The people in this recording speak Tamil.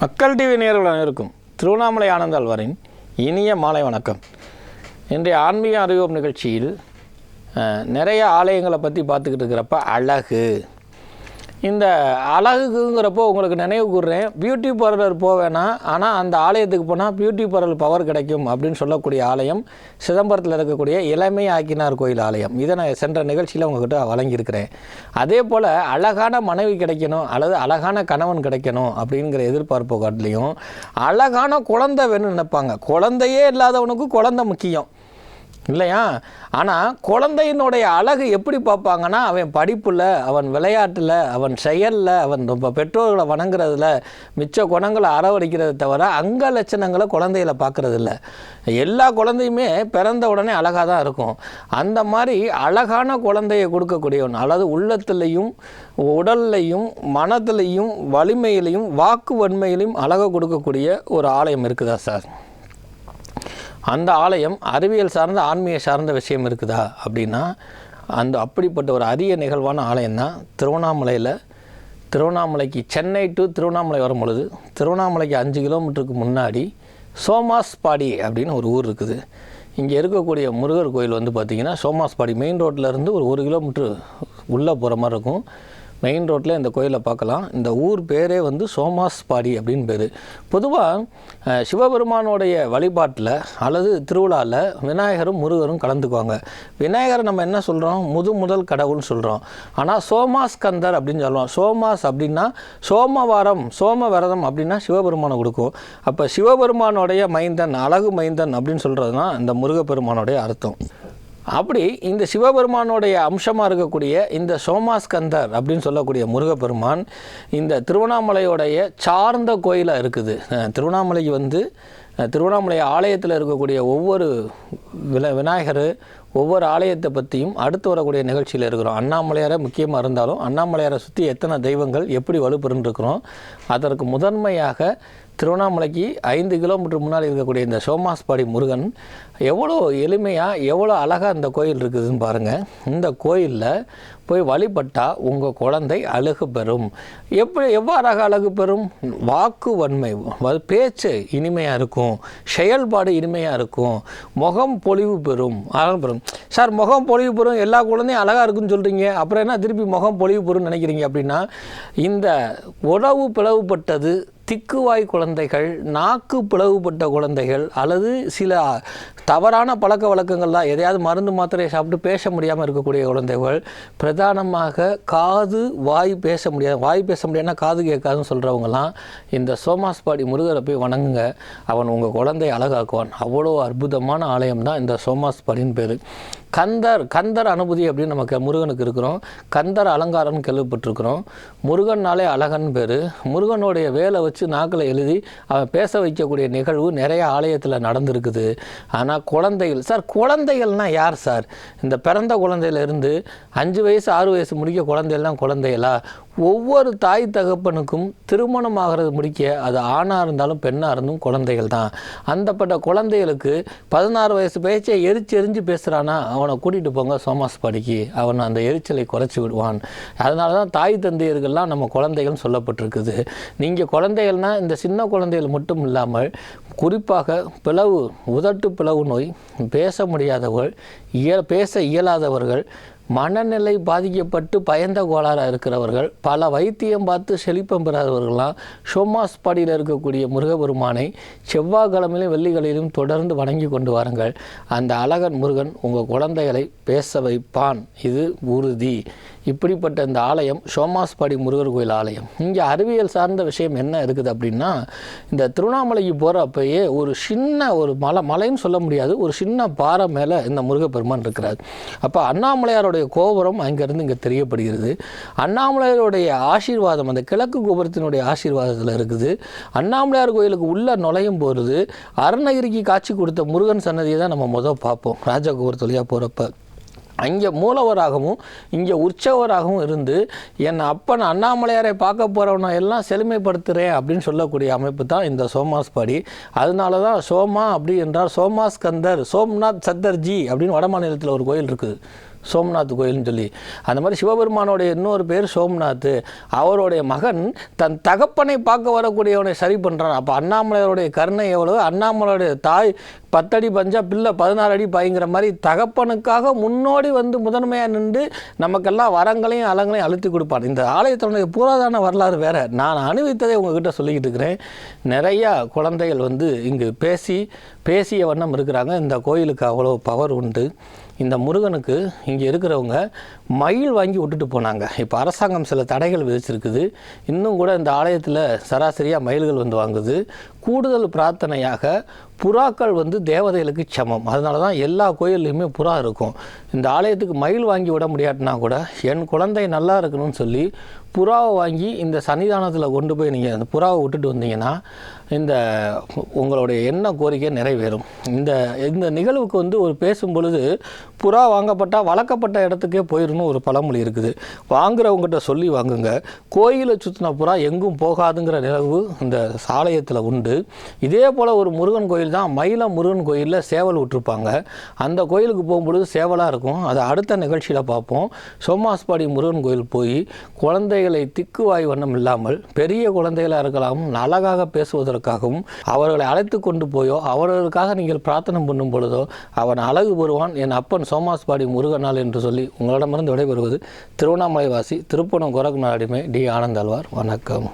மக்கள் டிவி நேர்கள் இருக்கும் திருவண்ணாமலை ஆனந்தாழ்வாரின் இனிய மாலை வணக்கம். இன்றைய ஆன்மீக அறிவோம் நிகழ்ச்சியில் நிறைய ஆலயங்களை பற்றி பார்த்துக்கிட்டு இருக்கிறப்ப அழகு இந்த அழகுங்கிறப்போ உங்களுக்கு நினைவு கூறுறேன் பியூட்டி பார்லர் போவேனா ஆனால் அந்த ஆலயத்துக்கு போனால் பியூட்டி பார்லர் பவர் கிடைக்கும் அப்படின்னு சொல்லக்கூடிய ஆலயம் சிதம்பரத்தில் இருக்கக்கூடிய இளமை ஆக்கினார் கோயில் ஆலயம். இதை நான் சென்ற நிகழ்ச்சியில் உங்ககிட்ட வழங்கியிருக்கிறேன். அதே போல் அழகான மனைவி கிடைக்கணும் அல்லது அழகான கணவன் கிடைக்கணும் அப்படிங்கிற எதிர்பார்ப்பு காட்டிலையும் அழகான குழந்தை வேணும்னு நினைப்பாங்க. குழந்தையே இல்லாதவனுக்கு குழந்தை முக்கியம். இல்லையா? ஆனால் குழந்தையினுடைய அழகு எப்படி பார்ப்பாங்கன்னா அவன் படிப்பில் அவன் விளையாட்டில் அவன் செயலில் அவன் ரொம்ப பெற்றோர்களை வணங்குறதுல மிச்ச குணங்களை அரவணைக்கிறத தவிர அங்க லட்சணங்களை குழந்தையில பார்க்குறதில்ல. எல்லா குழந்தையுமே பிறந்த உடனே அழகாக தான் இருக்கும். அந்த மாதிரி அழகான குழந்தையை கொடுக்கக்கூடியவன் அதாவது உள்ளத்துலேயும் உடல்லையும் மனத்துலையும் வலிமையிலையும் வாக்கு வன்மையிலையும் அழகை கொடுக்கக்கூடிய ஒரு ஆலயம் இருக்குதா சார்? அந்த ஆலயம் அறிவியல் சார்ந்த ஆன்மீக சார்ந்த விஷயம் இருக்குதா அப்படின்னா அந்த அப்படிப்பட்ட ஒரு அரிய நிகழ்வான ஆலயம் தான் திருவண்ணாமலையில் திருவண்ணாமலைக்கு சென்னை டு திருவண்ணாமலை வரும் பொழுது திருவண்ணாமலைக்கு அஞ்சு கிலோமீட்டருக்கு முன்னாடி சோமாஸ்பாடி அப்படின்னு ஒரு ஊர் இருக்குது. இங்கே இருக்கக்கூடிய முருகர் கோயில் வந்து பார்த்திங்கன்னா சோமாஸ்பாடி மெயின் ரோட்டில் இருந்து ஒரு ஒரு கிலோமீட்டர் உள்ளே போகிற மாதிரி இருக்கும். மெயின் ரோட்டில் இந்த கோயிலை பார்க்கலாம். இந்த ஊர் பேரே வந்து சோமாஸ்பாடி அப்படின்னு பேர். பொதுவாக சிவபெருமானுடைய வழிபாட்டில் அல்லது திருவிழாவில் விநாயகரும் முருகரும் கலந்துக்குவாங்க. விநாயகரை நம்ம என்ன சொல்கிறோம் முது முதல் கடவுள்னு சொல்கிறோம் ஆனால் சோமாஸ்கந்தர் அப்படின்னு சொல்லுவோம் சோமாஸ் அப்படின்னா சோமவாரம் சோம விரதம் அப்படின்னா சிவபெருமானை கொடுக்கும். அப்போ சிவபெருமானுடைய மைந்தன் அழகு மைந்தன் அப்படின்னு சொல்கிறது தான் இந்த முருகப்பெருமானுடைய அர்த்தம். அப்படி இந்த சிவபெருமானுடைய அம்சமாக இருக்கக்கூடிய இந்த சோமாஸ்கந்தர் அப்படின்னு சொல்லக்கூடிய முருகப்பெருமான் இந்த திருவண்ணாமலையோடைய சார்ந்த கோயிலாக இருக்குது. திருவண்ணாமலைக்கு வந்து திருவண்ணாமலை ஆலயத்தில் இருக்கக்கூடிய ஒவ்வொரு வில விநாயகர் ஒவ்வொரு ஆலயத்தை பற்றியும் அடுத்து வரக்கூடிய நிகழ்ச்சியில் இருக்கிறோம். அண்ணாமலையாரை முக்கியமாக இருந்தாலும் அண்ணாமலையாரை சுற்றி எத்தனை தெய்வங்கள் எப்படி வலுப்பெறுன்றிருக்கிறோம் அதற்கு முதன்மையாக திருவண்ணாமலைக்கு ஐந்து கிலோமீட்டர் முன்னால் இருக்கக்கூடிய இந்த சோமாஸ்பாடி முருகன் எவ்வளோ எளிமையாக எவ்வளோ அழகாக இந்த கோயில் இருக்குதுன்னு பாருங்கள் இந்த கோயிலில் போய் வழிபட்டால் உங்கள் குழந்தை அழகு பெறும். எப்படி எவ்வாறாக அழகு பெறும்? வாக்கு வன்மை பேச்சு இனிமையாக இருக்கும். செயல்பாடு இனிமையாக இருக்கும். முகம் பொலிவு பெறும். அழகு பெறும். சார் முகம் பொலிவு பெறும். எல்லா குழந்தையும் அழகாக இருக்குன்னு சொல்கிறீங்க அப்புறம் என்ன? திருப்பி முகம் பொலிவு பெறும்னு நினைக்கிறீங்க அப்படின்னா இந்த உறவு பிளவுபட்டது திக்குவாய் குழந்தைகள் நாக்கு பிளவுபட்ட குழந்தைகள் அல்லது சில தவறான பழக்க வழக்கங்கள்லாம் எதையாவது மருந்து மாத்திரையை சாப்பிட்டு பேச முடியாமல் இருக்கக்கூடிய குழந்தைகள் பிரதானமாக காது வாய் பேச முடியாது. வாய் பேச முடியாதுன்னா காது கேட்காதுன்னு சொல்கிறவங்கலாம் இந்த சோமாஸ்பாடி முருகரை போய் வணங்குங்க. அவன் உங்கள் குழந்தையை அழகாக்குவான். அவ்வளோ அற்புதமான ஆலயம் தான் இந்த சோமாஸ்பாடின்னு பேர். கந்தர் கந்தர் அனுபூதி அப்படின்னு நமக்கு முருகனுக்கு இருக்கிறோம். கந்தர் அலங்காரம்னு கேள்விப்பட்டிருக்கிறோம். முருகன்னாலே அழகன் பேர். முருகனுடைய வேலை வச்சு நாக்கில் எழுதி அவன் பேச வைக்கக்கூடிய நிகழ்வு நிறைய ஆலயத்தில் நடந்திருக்குது. ஆனால் குழந்தைகள் சார் குழந்தைகள்னால் யார் சார்? இந்த பிறந்த குழந்தையிலேருந்து அஞ்சு வயசு ஆறு வயசு முடிக்க குழந்தைகள்லாம் குழந்தைகளா? ஒவ்வொரு தாய் தகப்பனுக்கும் திருமணம் ஆகிறது முடிக்க அது ஆணாக இருந்தாலும் பெண்ணாக இருந்தும் குழந்தைகள் தான். அந்தப்பட்ட குழந்தைகளுக்கு பதினாறு வயசு பேச்சை எரிச்சு எரிஞ்சு பேசுகிறானா அவனை கூட்டிகிட்டு போங்க சோமாஸ் படிக்கு. அவன் அந்த எரிச்சலை குறைச்சி விடுவான். அதனால தான் தாய் தந்தையர்கள்லாம் நம்ம குழந்தைகள்னு சொல்லப்பட்டிருக்குது. நீங்கள் குழந்தைகள்னால் இந்த சின்ன குழந்தைகள் மட்டும் இல்லாமல் குறிப்பாக பிளவு உதட்டு பிளவு நோய் பேச முடியாதவர்கள் இய பேச இயலாதவர்கள் மனநிலை பாதிக்கப்பட்டு பயந்த கோளாறாக இருக்கிறவர்கள் பல வைத்தியம் பார்த்து செழிப்பம் பெறாதவர்கள்லாம் சோமாஸ்பாடியில் இருக்கக்கூடிய முருகபெருமானை செவ்வாய்க்கிழமையிலும் வெள்ளிகளிலும் தொடர்ந்து வணங்கி கொண்டு வாருங்கள். அந்த அழகன் முருகன் உங்கள் குழந்தைகளை பேச வைப்பான். இது உறுதி. இப்படிப்பட்ட இந்த ஆலயம் சோமாஸ்பாடி முருகர் கோயில் ஆலயம். இங்கே அறிவியல் சார்ந்த விஷயம் என்ன இருக்குது அப்படின்னா இந்த திருவண்ணாமலைக்கு போகிறப்பயே ஒரு சின்ன ஒரு மலை மலைன்னு சொல்ல முடியாது ஒரு சின்ன பாறை மேலே இந்த முருகப்பெருமான் இருக்கிறார். அப்போ அண்ணாமலையாருடைய கோபுரம் அங்கேருந்து இங்கே தெரியப்படுகிறது. அண்ணாமலையாருடைய ஆசீர்வாதம் அந்த கிழக்கு கோபுரத்தினுடைய ஆசீர்வாதத்தில் இருக்குது. அண்ணாமலையார் கோயிலுக்கு உள்ளே நுழையும் போகிறது அருணகிரிக்கு காட்சி கொடுத்த முருகன் சன்னதியை தான் நம்ம முதல் பார்ப்போம். ராஜகோபுரத்து வழியாக போகிறப்ப அங்கே மூலவராகவும் இங்கே உற்சவராகவும் இருந்து என் அப்பன் அண்ணாமலையாரை பார்க்க போகிறவனை எல்லாம் செழுமைப்படுத்துகிறேன் அப்படின்னு சொல்லக்கூடிய அமைப்பு தான் இந்த சோமாஸ்பாடி அதனால தான் சோமா அப்படி என்றால் சோமாஸ்கந்தர் சோம்நாத் சத்தர்ஜி அப்படின்னு வட மாநிலத்தில் ஒரு கோயில் இருக்குது. சோம்நாத் கோயில்னு சொல்லி. அந்த மாதிரி சிவபெருமானோடைய இன்னொரு பேர் சோம்நாத். அவருடைய மகன் தன் தகப்பனை பார்க்க வரக்கூடியவனை சரி பண்ணுறான் அப்போ அண்ணாமலையோடைய கருணை எவ்வளவு? அண்ணாமலையுடைய தாய் பத்தடி பஞ்சா பிள்ளை பதினாறு அடி பாய்ங்கிற மாதிரி தகப்பனுக்காக முன்னோடி வந்து முதன்மையாக நின்று நமக்கெல்லாம் வரங்களையும் அலங்களையும் அழுத்தி கொடுப்பான் இந்த ஆலயத்தினுடைய புராதான வரலாறு வேற. நான் அனுபவித்ததை உங்ககிட்ட சொல்லிக்கிட்டு இருக்கிறேன். நிறையா குழந்தைகள் வந்து இங்கு பேசி பேசிய வண்ணம் இருக்கிறாங்க. இந்த கோயிலுக்கு அவ்வளோ பவர் உண்டு. இந்த முருகனுக்கு இங்கே இருக்கிறவங்க மயில் வாங்கி விட்டுட்டு போனாங்க. இப்போ அரசாங்கம் சில தடைகள் விதிச்சிருக்குது. இன்னும் கூட இந்த ஆலயத்தில் சராசரியாக மயில்கள் வந்து வாங்குது. கூடுதல் பிரார்த்தனையாக புறாக்கள் வந்து தேவதைகளுக்கு சமம். அதனால தான் எல்லா கோயில்லையுமே புறா இருக்கும். இந்த ஆலயத்துக்கு மயில் வாங்கி விட முடியாட்டினா கூட என் குழந்தை நல்லா இருக்கணும்னு சொல்லி புறாவை வாங்கி இந்த சன்னிதானத்தில் கொண்டு போய் நீங்கள் அந்த புறாவை விட்டுட்டு வந்தீங்கன்னா இந்த உங்களுடைய எண்ண கோரிக்கை நிறைவேறும். இந்த இந்த நிகழ்வுக்கு வந்து ஒரு பேசும் பொழுது புறா வாங்கப்பட்டால் வளர்க்கப்பட்ட இடத்துக்கே போயிடணும் ஒரு பழமொழி இருக்குது. வாங்குறவங்ககிட்ட சொல்லி வாங்குங்க. கோயிலை சுற்றின புறா எங்கும் போகாதுங்கிற நிலவு இந்த சாலயத்தில் உண்டு. இதே போல் ஒரு முருகன் கோயில் தான் மயில முருகன் கோயிலில் சேவல் விட்டுருப்பாங்க. அந்த கோயிலுக்கு போகும்பொழுது சேவலாக இருக்கும். அதை அடுத்த நிகழ்ச்சியில் பார்ப்போம். சோமாஸ்பாடி முருகன் கோயில் போய் குழந்தைகளை திக்குவாய் வண்ணம் இல்லாமல் பெரிய குழந்தைகளாக இருக்கலாம் அழகாக பேசுவதற்காகவும் அவர்களை அழைத்து கொண்டு போயோ அவர்களுக்காக நீங்கள் பிரார்த்தனை பண்ணும் பொழுதோ அவன் அழகு பெறுவான் என் அப்பன் சோமாஸ்பாடி முருகனால் என்று சொல்லி உங்களிடமிருந்து விடைபெறுவது திருவண்ணாமலை வாசி திருப்பணம் குரகுநாடிமை டி ஆனந்தாழ்வார் வணக்கம்.